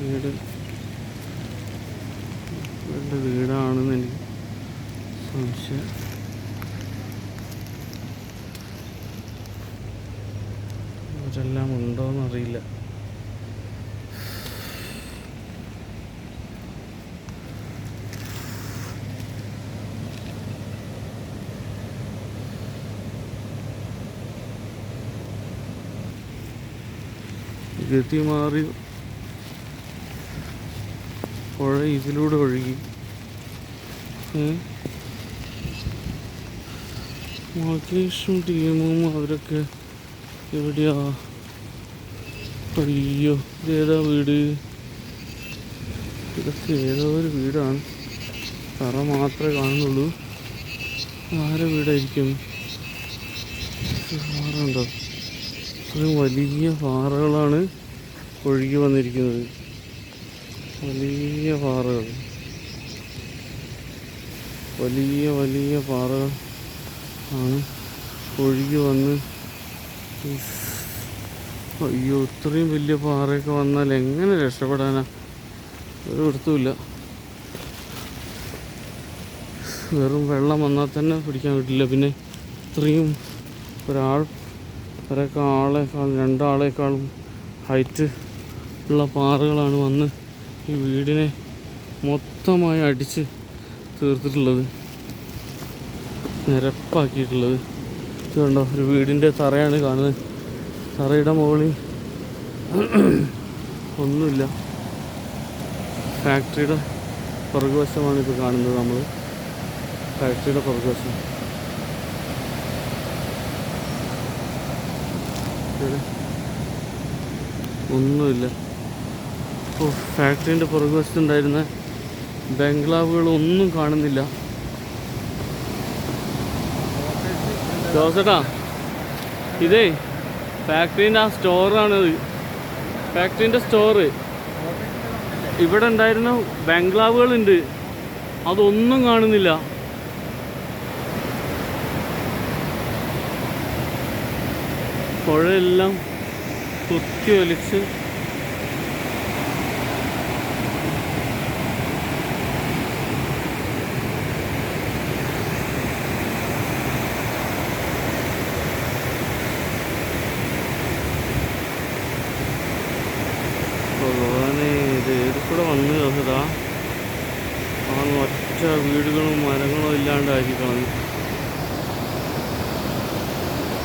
വീട്. ഇവരുടെ വീടാണെന്ന് എനിക്ക് സംശയം. ഇവരെല്ലാം ഉണ്ടോയെന്നറിയില്ല ഗതി മാറി പുഴ ഇതിലൂടെ ഒഴുകി? മകേഷും ടീമും അവരൊക്കെ എവിടെയാ? അയ്യോ ഇതേതാ വീട്? ഇതൊക്കെ ഏതോ ഒരു വീടാണ്. തറ മാത്രമേ കാണുന്നുള്ളൂ. ആരെ വീടായിരിക്കും? പാറുണ്ടോ ഇത്രയും വലിയ പാറകളാണ് ഒഴുകി വന്നിരിക്കുന്നത്. വലിയ പാറകൾ വലിയ വലിയ പാറകൾ ആണ്. ഒഴുകി വന്ന്. അയ്യോ ഇത്രയും വലിയ പാറയൊക്കെ വന്നാൽ എങ്ങനെ രക്ഷപ്പെടാനാ? ഒരു പിടുത്തമില്ല വെറും വെള്ളം വന്നാൽ തന്നെ പിടിക്കാൻ പറ്റില്ല. പിന്നെ ഇത്രയും ഒരാൾ ഒരൊക്കെ ആളേക്കാളും രണ്ടാളേക്കാളും ഹൈറ്റ് ഉള്ള പാറകളാണ് വന്ന് ഈ വീടിനെ മൊത്തമായി അടിച്ച് തീർത്തിട്ടുള്ളത്. നിരപ്പാക്കിയിട്ടുള്ളത്. ഇത് കണ്ടോ ഒരു വീടിന്റെ തറയാണ് കാണുന്നത്. തറയുടെ മുകളിൽ ഒന്നുമില്ല. ഫാക്ടറിയുടെ പുറകുവശമാണ് ഇപ്പോൾ കാണുന്നത് നമ്മൾ. ഫാക്ടറിയുടെ പുറകുവശം. ഒന്നുമില്ല. ഓ ഫാക്ടറിന്റെ പുറകുവശത്തുണ്ടായിരുന്ന ബംഗ്ലാവുകൾ ഒന്നും കാണുന്നില്ല. ജോസേട്ടാ ഇതേ ഫാക്ടറീന്റെ ആ സ്റ്റോറാണത് ഫാക്ടറീന്റെ സ്റ്റോറ്. ഇവിടെ ഉണ്ടായിരുന്ന ബംഗ്ലാവുകളുണ്ട്. അതൊന്നും കാണുന്നില്ല. പുഴയെല്ലാം കുത്തി ഒലിച്ച് ഭഗവാനെ ഇത് ഏത് കൂടെ വന്നു ചോദിച്ചതാ ആ ഒറ്റ വീടുകളും മരങ്ങളും ഇല്ലാണ്ടായിരിക്കണം.